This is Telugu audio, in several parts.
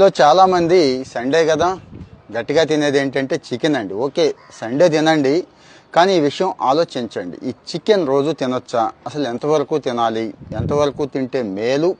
చాలామంది చాలా మంది సండే కదా గట్టిగా తినేది ఏంటంటే చికెన్ అండి. ఓకే సండే తినండి కానీ ఈ విషయం ఆలోచించండి. ఈ చికెన్ రోజు తినొచ్చా? అసలు ఎంతవరకు తినాలి? ఎంతవరకు తింటే మేలు?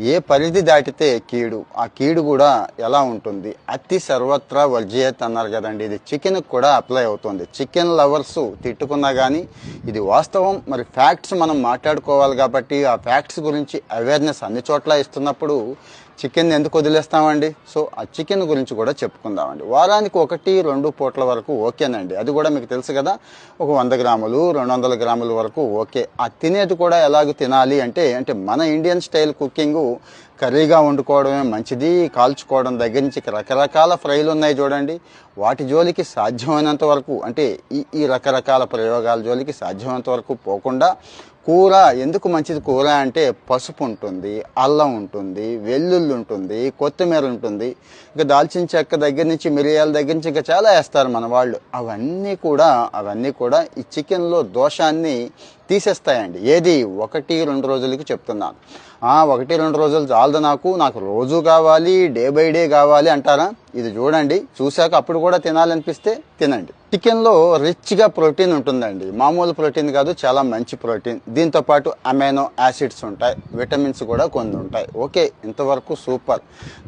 ఏ పరిధి దాటితే కీడు? ఆ కీడు కూడా ఎలా ఉంటుంది? అతి సర్వత్రా వర్జీయత్ అన్నారు కదండి. ఇది చికెన్ కూడా అప్లై అవుతుంది. చికెన్ లవర్స్ తిట్టుకున్నా కానీ ఇది వాస్తవం. మరి ఫ్యాక్ట్స్ మనం మాట్లాడుకోవాలి కాబట్టి ఆ ఫ్యాక్ట్స్ గురించి అవేర్నెస్ అన్ని చోట్ల ఇస్తున్నప్పుడు చికెన్ ఎందుకు వదిలేస్తామండి? సో ఆ చికెన్ గురించి కూడా చెప్పుకుందామండి. వారానికి ఒకటి రెండు పూట్ల వరకు ఓకేనండి. అది కూడా మీకు తెలుసు కదా ఒక వంద గ్రాములు రెండు వందల గ్రాముల వరకు ఓకే. ఆ తినేది కూడా ఎలాగ తినాలి అంటే అంటే మన ఇండియన్ స్టైల్ కుకింగ్ కర్రీగా వండుకోవడమే మంచిది. కాల్చుకోవడం దగ్గర నుంచి రకరకాల ఫ్రైలు ఉన్నాయి చూడండి. వాటి జోలికి సాధ్యమైనంత వరకు అంటే ఈ ఈ రకరకాల ప్రయోగాల జోలికి సాధ్యమైనంత వరకు పోకుండా కూర ఎందుకు మంచిది కూర అంటే పసుపు ఉంటుంది అల్లం ఉంటుంది వెల్లుల్లి ఉంటుంది కొత్తిమీర ఉంటుంది. ఇంకా దాల్చిన చెక్క దగ్గర నుంచి మిరియాల దగ్గర నుంచి ఇంకా చాలా వేస్తారు మన వాళ్ళు. అవన్నీ కూడా అవన్నీ కూడా ఈ చికెన్లో దోషాన్ని తీసేస్తాయండి. ఏది? ఒకటి రెండు రోజులకి చెప్తున్నాను. ఒకటి రెండు రోజులు చాలదు నాకు. నాకు రోజు కావాలి డే బై డే కావాలి అంటారా? ఇది చూడండి. చూశాక అప్పుడు కూడా తినాలనిపిస్తే తినండి. చికెన్లో రిచ్గా ప్రోటీన్ ఉంటుందండి. మామూలు ప్రోటీన్ కాదు చాలా మంచి ప్రోటీన్. దీంతో పాటు అమైనో యాసిడ్స్ ఉంటాయి. విటమిన్స్ కూడా కొన్ని ఉంటాయి. ఓకే ఇంతవరకు సూపర్.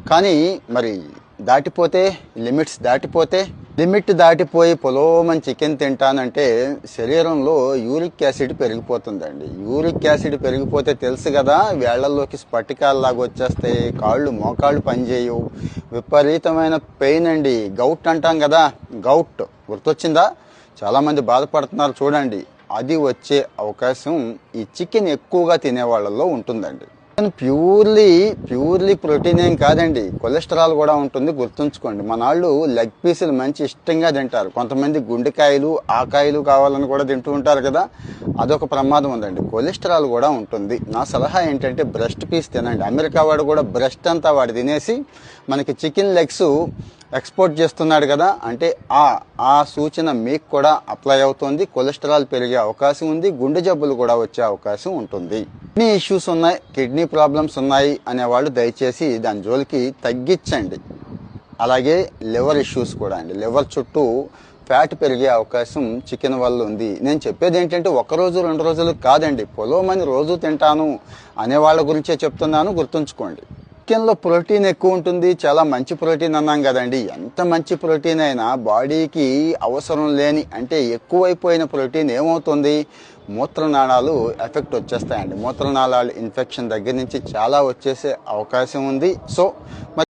కానీ మరి దాటిపోతే లిమిట్స్ దాటిపోతే లిమిట్ దాటిపోయి పొలోమని చికెన్ తింటానంటే శరీరంలో యూరిక్ యాసిడ్ పెరిగిపోతుందండి. యూరిక్ యాసిడ్ పెరిగిపోతే తెలుసు కదా వేళ్ళలోకి స్ఫటికాల్లాగా వచ్చేస్తాయి కాళ్ళు మోకాళ్ళు పనిచేయవు. విపరీతమైన పెయిన్ అండి. గౌట్ అంటాం కదా గౌట్ గుర్తొచ్చిందా? చాలామంది బాధపడుతున్నారు చూడండి అది వచ్చే అవకాశం ఈ చికెన్ ఎక్కువగా తినే వాళ్ళల్లో ఉంటుందండి. ప్యూర్లీ ప్యూర్లీ ప్రోటీన్ ఏం కాదండి. కొలెస్ట్రాల్ కూడా ఉంటుంది గుర్తుంచుకోండి. మన వాళ్ళు లెగ్ పీసులు మంచి ఇష్టంగా తింటారు. కొంతమంది గుండెకాయలు ఆకాయలు కావాలని కూడా తింటూ ఉంటారు కదా. అదొక ప్రమాదం ఉందండి. కొలెస్ట్రాల్ కూడా ఉంటుంది. నా సలహా ఏంటంటే బ్రెస్ట్ పీస్ తినండి. అమెరికా వాడు కూడా బ్రెస్ట్ అంతా వాడు తినేసి మనకి చికెన్ లెగ్స్ ఎక్స్పోర్ట్ చేస్తున్నాడు కదా అంటే ఆ ఆ సూచన మీకు కూడా అప్లై అవుతుంది కొలెస్ట్రాల్ పెరిగే అవకాశం ఉంది గుండె జబ్బులు కూడా వచ్చే అవకాశం ఉంటుంది. కిడ్నీ ఇష్యూస్ ఉన్నాయి కిడ్నీ ప్రాబ్లమ్స్ ఉన్నాయి అనేవాళ్ళు దయచేసి దాని జోలికి తగ్గించండి. అలాగే లివర్ ఇష్యూస్ కూడా అండి లివర్ చుట్టూ ఫ్యాట్ పెరిగే అవకాశం చికెన్ వల్ల ఉంది. నేను చెప్పేది ఏంటంటే ఒకరోజు రెండు రోజులు కాదండి పొలోమని రోజు తింటాను అనే వాళ్ళ గురించే చెప్తున్నాను గుర్తుంచుకోండి. చికెన్లో ప్రోటీన్ ఎక్కువ ఉంటుంది చాలా మంచి ప్రోటీన్ అన్నాం కదండి. ఎంత మంచి ప్రోటీన్ అయినా బాడీకి అవసరం లేని అంటే ఎక్కువైపోయిన ప్రోటీన్ ఏమవుతుంది? మూత్రనాళాలు ఎఫెక్ట్ వచ్చేస్తాయండి. మూత్రనాళాలు ఇన్ఫెక్షన్ దగ్గర నుంచి చాలా వచ్చేసే అవకాశం ఉంది. సో మరి